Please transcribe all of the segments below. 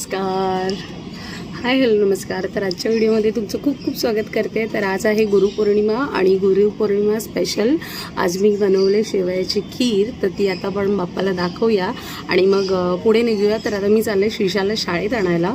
Hi hello नमस्कार। Hi hello नमस्कार. तर आजच्या व्हिडिओमध्ये तुमचं खूप खूप स्वागत करते. तर आज आहे गुरुपौर्णिमा आणि गुरुपौर्णिमा स्पेशल आज मी बनवले शेवयाची खीर तर ती आता आपण बाप्पाला दाखवूया. आणि मग पुढे निघूया. तर आता मी चालले शिशाला शाळेत आणायला.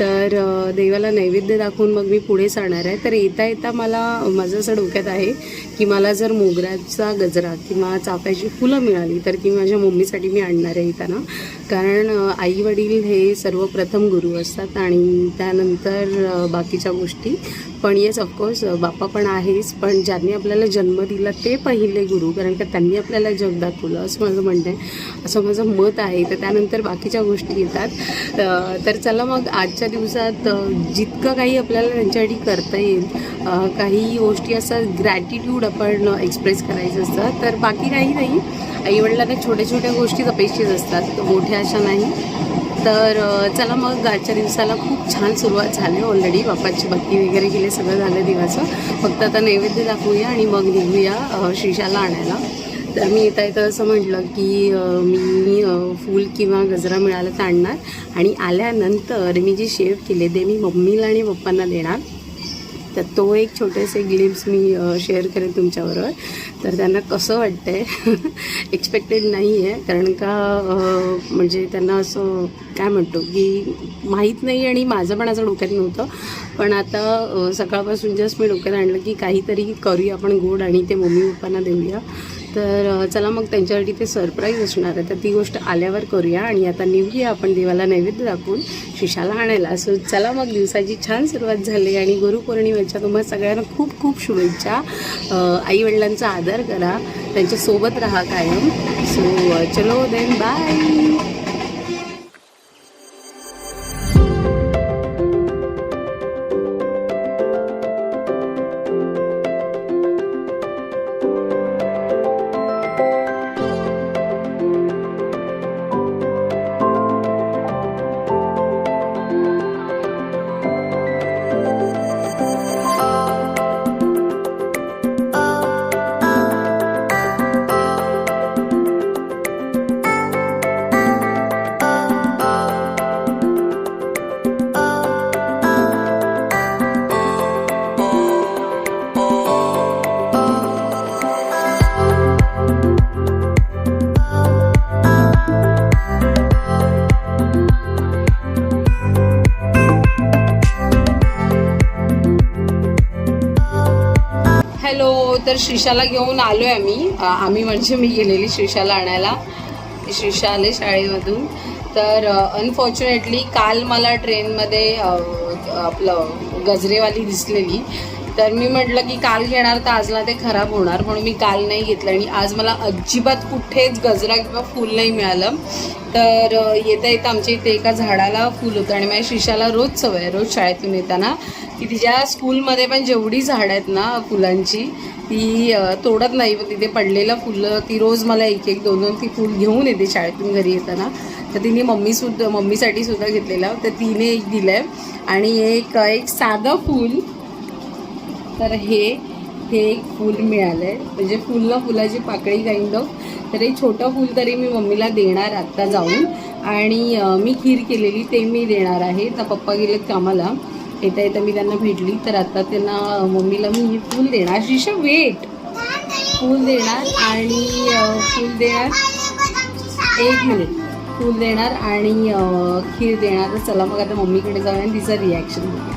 तर देवाला नैवेद्य दाखवून मग मी पुढे जाणार आहे. तर येता येता मला माझं असं डोक्यात आहे की मला जर मोगऱ्याचा गजरा किंवा चाफ्याची फुलं मिळाली तर ती माझ्या मम्मीसाठी मी आणणार आहे येताना. कारण आई वडील हे सर्वप्रथम गुरु असतात आणि त्यानंतर बाकीच्या गोष्टी. पण येस ऑफकोर्स बाप्पा पण आहेच. पण ज्यांनी आपल्याला जन्म दिला ते पहिले गुरु. कारण का त्यांनी आपल्याला जग दाखवलं असं माझं म्हणणं आहे. असं माझं मत आहे. तर त्यानंतर बाकीच्या गोष्टी येतात. तर चला मग आजच्या दिवसात जितकं काही आपल्याला त्यांच्यासाठी करता येईल काही गोष्टी असं ग्रॅटिट्यूड आपण एक्सप्रेस करायचं असतं. तर बाकी काही नाही. आईवडिलांना छोट्या छोट्या गोष्टीच अपेक्षित असतात. मोठ्या अशा नाही. तर चला मग आजच्या दिवसाला खूप छान सुरुवात झाली ऑलरेडी बापाची भक्ती वगैरे केली सगळं झालं देवाचं फक्त आता नैवेद्य दाखवूया आणि मग निघूया शिशाला आणायला. तर मी येता येतं असं म्हटलं की मी फूल किंवा गजरा मिळाला तर आणणार. आणि आल्यानंतर मी जे शेव केले ते मी मम्मीला आणि पप्पांना देणार. तर तो एक छोटेसे ग्लिम्स मी शेअर करेन तुमच्याबरोबर. तर त्यांना कसं वाटतं आहे एक्सपेक्टेड नाही आहे कारण का म्हणजे त्यांना असं काय म्हणतो की माहीत नाही आणि माझं पण असं डोक्यात नव्हतं. पण आता सकाळपासून जस्ट मी डोक्यात आणलं की काहीतरी करूया आपण गोड आणि ते मम्मी पप्पांना देऊया. तर चला मग त्यांच्यासाठी ते सरप्राईज असणार आहे. तर ती गोष्ट आल्यावर करूया आणि आता निघूया आपण देवाला नैवेद्य दाखवून शिशाला आणायला. सो चला मग दिवसाची छान सुरुवात झाली आणि गुरुपौर्णिमेच्या तुम्हाला सगळ्यांना खूप खूप शुभेच्छा. आईवडिलांचा आदर करा. त्यांच्यासोबत राहा कायम. सो चलो देन बाय हॅलो तर श्रीशाला घेऊन आलो आहे आम्ही आम्ही म्हणजे मी गेलेली श्रीशाला आणायला. श्रीशा आले शाळेमधून. तर अनफॉर्च्युनेटली काल मला ट्रेनमध्ये आपलं गजरेवाली दिसलेली. तर मी म्हटलं की काल घेणार तर आजला ते खराब होणार म्हणून मी काल नाही घेतलं आणि आज मला अजिबात कुठेच गजरा किंवा फूल नाही मिळालं. तर येता येता आमच्या इथे एका झाडाला फूल होतं आणि माझ्या शिशाला रोज सवय रोज शाळेतून येताना. की तिच्या स्कूलमध्ये पण जेवढी झाडं आहेत ना फुलांची ती तोडत नाही. तिथे पडलेलं फुलं ती रोज मला एक एक दोन दोन ती फूल घेऊन येते शाळेतून घरी येताना. तर तिने मम्मीसुद्धा मम्मीसाठी सुद्धा घेतलेलं. तर तिने एक दिलं आहे आणि एक एक साधं फूल. तर हे हे एक फूल मिळालं आहे म्हणजे फुलं फुलाची पाकळी काइंड ऑफ तर हे छोटं फूल तरी मी मम्मीला देणार आत्ता जाऊन. आणि मी खीर केलेली ते मी देणार आहे. तर पप्पा गेलेत कामाला. येता येता मी त्यांना भेटली. तर आता त्यांना मम्मीला मी हे फूल देणार. शिशा वेट फूल देणार आणि फूल देणार. एक मिनिट फूल देणार आणि खीर देणार. तर चला मग आता मम्मीकडे जाऊया आणि तिचं रिॲक्शन बघूया.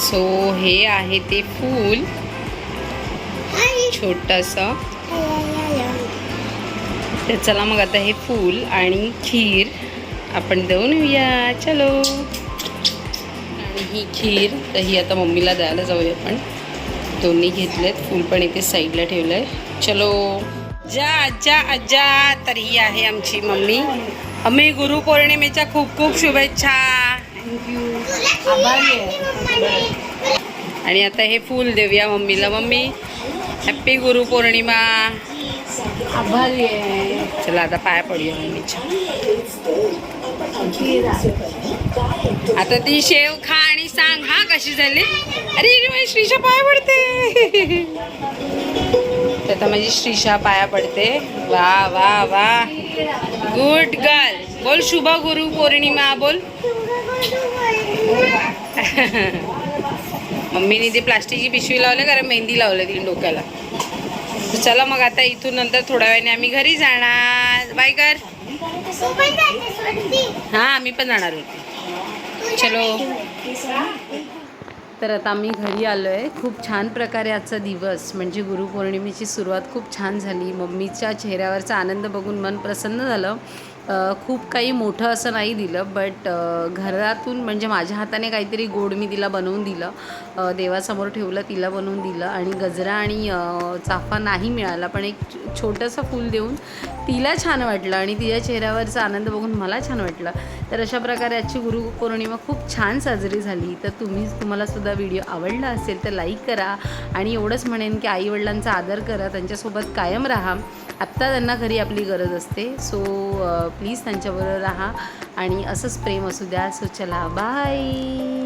सो हे आहे ते फूल. छोटस. तर चला मग आता हे फूल आणि खीर आपण देऊन येऊया. चलो. आणि ही खीर तर ही आता मम्मीला द्यायला जाऊया आपण. दोन्ही घेतलेत फूल पण इथे साईडला ठेवलं आहे चलो. जा आजा आजा तर ही आहे आमची मम्मी. आम्ही गुरुपौर्णिमेच्या खूप खूप शुभेच्छा. थँक्यू आणि आता हे फूल देऊया मम्मीला. Mummy happy Gurupournima. आभारी आहे. चला आता पाया पडूया मम्मीच्या. आता ती शेव खा आणि सांग हा कशी झाली? अरे माझी श्रीशा पाया पडते. तर आता माझी श्रीषा पाया पडते. वा वा वा. गुड गर्ल बोल शुभ गुरु पौर्णिमा बोल. मम्मीने ती प्लास्टिकची पिशवी लावली कारण मेहंदी लावली तिने डोक्याला. चला मग आता इथून नंतर थोड्या वेळाने आम्ही घरी जाणार. बाय कर हां आम्ही पण जाणार होतो. चलो. तर आता आम्ही घरी आलो आहे खूप छान प्रकारे आजचा दिवस म्हणजे गुरुपौर्णिमेची सुरुवात खूप छान झाली. मम्मीच्या चेहऱ्यावरचा आनंद बघून मन प्रसन्न झालं. खूप काही मोठं असं नाही दिलं बट घरातून म्हणजे माझ्या हाताने काहीतरी गोड मी तिला बनवून दिलं. देवासमोर ठेवलं तिला बनवून दिलं आणि गजरा आणि चाफा नाही मिळाला पण एक छोटंसं फूल देऊन तिला छान वाटलं आणि तिच्या चेहऱ्यावरचा आनंद बघून मला छान वाटलं. तर अशा प्रकारे आजची गुरुपौर्णिमा खूप छान साजरी झाली. तर तुम्ही तुम्हालासुद्धा व्हिडिओ आवडला असेल तर लाईक करा आणि एवढंच म्हणेन की आईवडिलांचा आदर करा त्यांच्यासोबत कायम राहा. आत्ता त्यांना घरी आपली गरज असते. सो प्लीज त्यांच्याबरोबर राहा आणि असंच प्रेम असू द्या. सो चला बाय